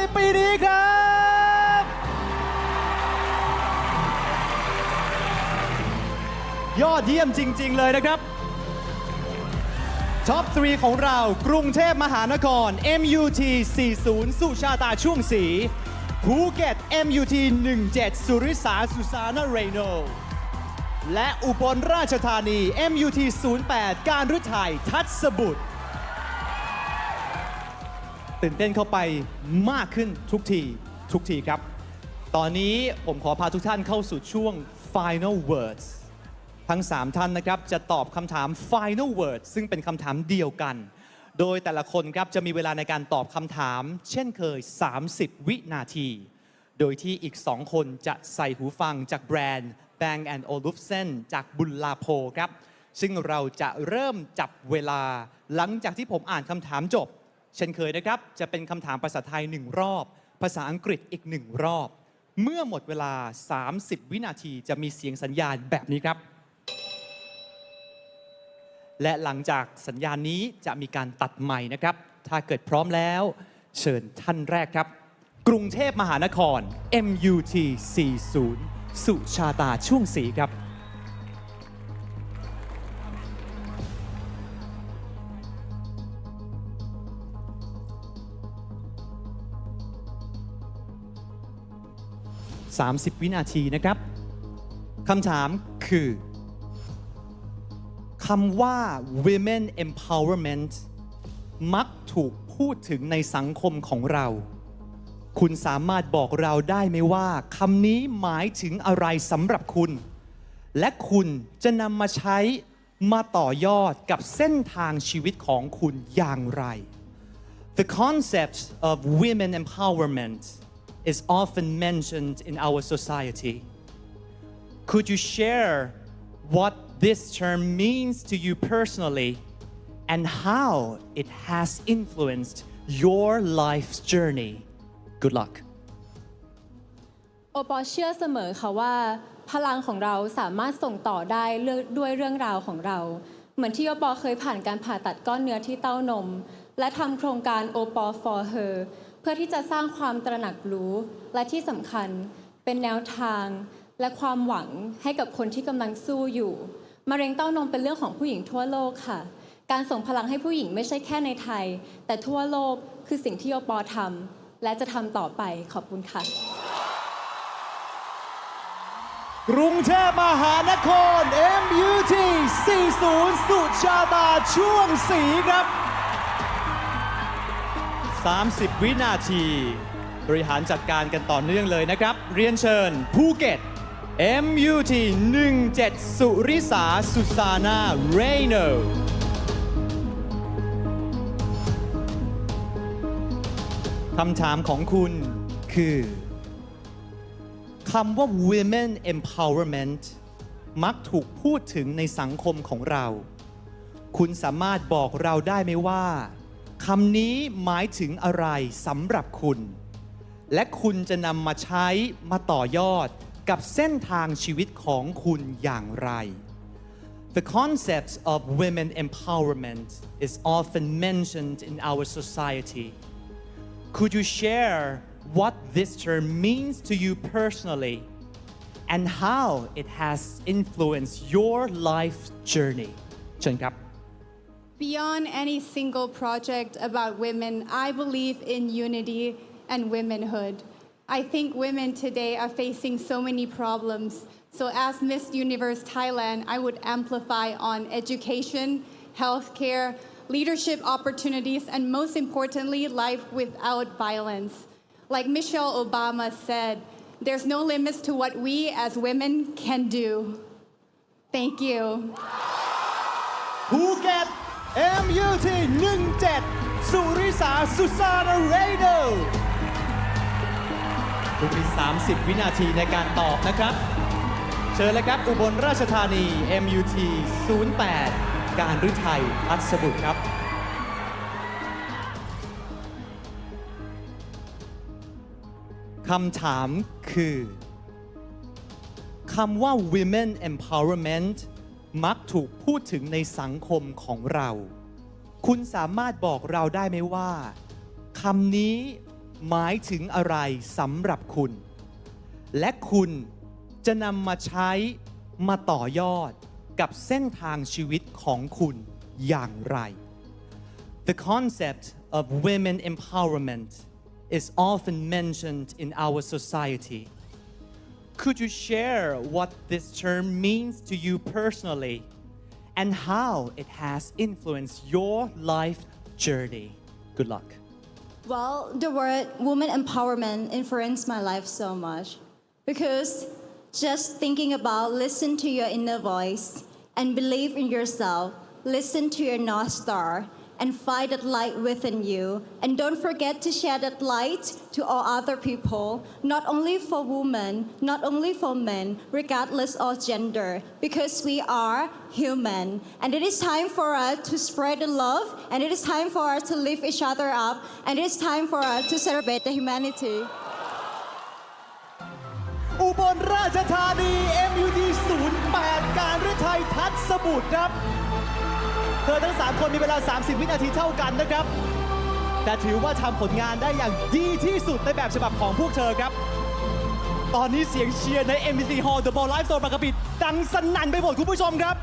ในปีนี้ครับยอดเยี่ยมจริง ๆ เลยนะครับท็อป 3 ของเรา กรุงเทพมหานคร MUT 40 สุชาตาช่วงสีภูเก็ต MUT 17 สุริสาสุสานาเรโน และอุบลราชธานี MUT 08 การรุไทยทัศบุตร ตื่นเต้นเข้าไปมากขึ้นทุกทีทุกทีครับ ตอนนี้ผมขอพาทุกท่านเข้าสู่ช่วง Final Words ทั้ง 3 ท่านนะครับจะตอบคำถาม Final Words ซึ่งเป็นคำถามเดียวกัน โดยแต่ละคนครับจะมีเวลาในการตอบคำถาม เช่นเคย 30 วินาที โดยที่อีก 2 คนจะใส่หูฟังจากแบรนด์ Bang Olufsen จากบุลลาโพครับ ซึ่งเราจะเริ่มจับเวลาหลังจากที่ผมอ่านคำถามจบ เช่นเคยนะครับ จะเป็นคำถามภาษาไทยหนึ่งรอบ ภาษาอังกฤษอีกหนึ่งรอบ เมื่อหมดเวลา 30 วินาทีจะมีเสียงสัญญาณแบบนี้ครับ และหลังจากสัญญาณนี้จะมีการตัดใหม่นะครับ ถ้าเกิดพร้อมแล้ว เชิญท่านแรกครับ กรุงเทพมหานคร MUT 40 สุชาตาช่วงสีครับ 30 วินาทีนะครับคำถามคือคำว่า women empowerment มักถูกพูดถึงในสังคมของเรา คุณสามารถบอกเราได้ไหมว่าคำนี้หมายถึงอะไรสำหรับคุณ และคุณจะนำมาใช้มาต่อยอดกับเส้นทางชีวิตของคุณอย่างไร The concept of women empowerment is often mentioned in our society. Could you share what this term means to you personally and how it has influenced your life's journey? Good luck. โอปอเชื่อเสมอค่ะว่า พลังของเราสามารถส่งต่อได้ด้วยเรื่องราวของเรา เหมือนที่โอปอเคยผ่านการผ่าตัดก้อนเนื้อที่เต้านม และทำโครงการโอปอ for her เพื่อที่จะสร้างความตระหนักรู้และที่สำคัญเป็นแนวทางและความหวังให้กับคนที่กำลังสู้อยู่มะเร็งเต้านมเป็นเรื่องของผู้หญิงทั่วโลกค่ะ การส่งพลังให้ผู้หญิงไม่ใช่แค่ในไทย แต่ทั่วโลกคือสิ่งที่โอปอทำและจะทำต่อไปขอบคุณค่ะ กรุงเทพมหานคร MUT 40 สุชาตาช่วงสีครับ 30 วินาที บริหารจัดการกันต่อเนื่องเลยนะครับ เรียนเชิญภูเก็ต MUT 17 สุริสา สุสานาเรโนคำถามของคุณคือคำว่า women empowerment มักถูกพูดถึงในสังคมของเรา คุณสามารถบอกเราได้ไหมว่า คำนี้หมายถึงอะไรสำหรับคุณ และคุณจะนำมาใช้มาต่อยอดกับเส้นทางชีวิตของคุณอย่างไร The concept of women empowerment is often mentioned in our society. Could you share what this term means to you personally and how it has influenced your life journey? เชิญครับ Beyond any single project about women, I believe in unity and womanhood. I think women today are facing so many problems. So, as Miss Universe Thailand, I would amplify on education, healthcare, leadership opportunities, and most importantly, life without violence. Like Michelle Obama said, there's no limits to what we as women can do. Thank you. Phuket MUT 17 สุริสา สุสานาเรโดคุณมี 30 วินาทีในการตอบนะครับ เชิญเลยครับ อุบลราชธานี MUT 08 การฤทัยพัสบุตรครับคำถามคือคำว่า women empowerment มักถูกพูดถึงในสังคมของเรา คุณสามารถบอกเราได้ไหมว่าคำนี้หมายถึงอะไรสำหรับคุณ และคุณจะนำมาใช้มาต่อยอดกับเส้นทางชีวิตของคุณอย่างไร The concept of women empowerment is often mentioned in our society. Could you share what this term means to you personally and how it has influenced your life journey? Good luck. Well, the word woman empowerment influenced my life so much because just thinking about listen to your inner voice and believe in yourself, listen to your North Star and find that light within you. And don't forget to share that light to all other people, not only for women, not only for men, regardless of gender, because we are human. And it is time for us to spread the love, and it is time for us to lift each other up, and it is time for us to celebrate the humanity. อุบลราชธานี MUT 08 การฤทัยทัศน์สมุทรครับ เธอทั้ง 3 คนมีเวลา 30 วินาทีเท่ากันนะครับ แต่ถือว่าทำผลงานได้อย่างดีที่สุดในแบบฉบับของพวกเธอครับ ตอนนี้เสียงเชียร์ใน MBC Hall The Ball Live Zone ปากกปิดดังสนั่นไปหมดคุณผู้ชมครับ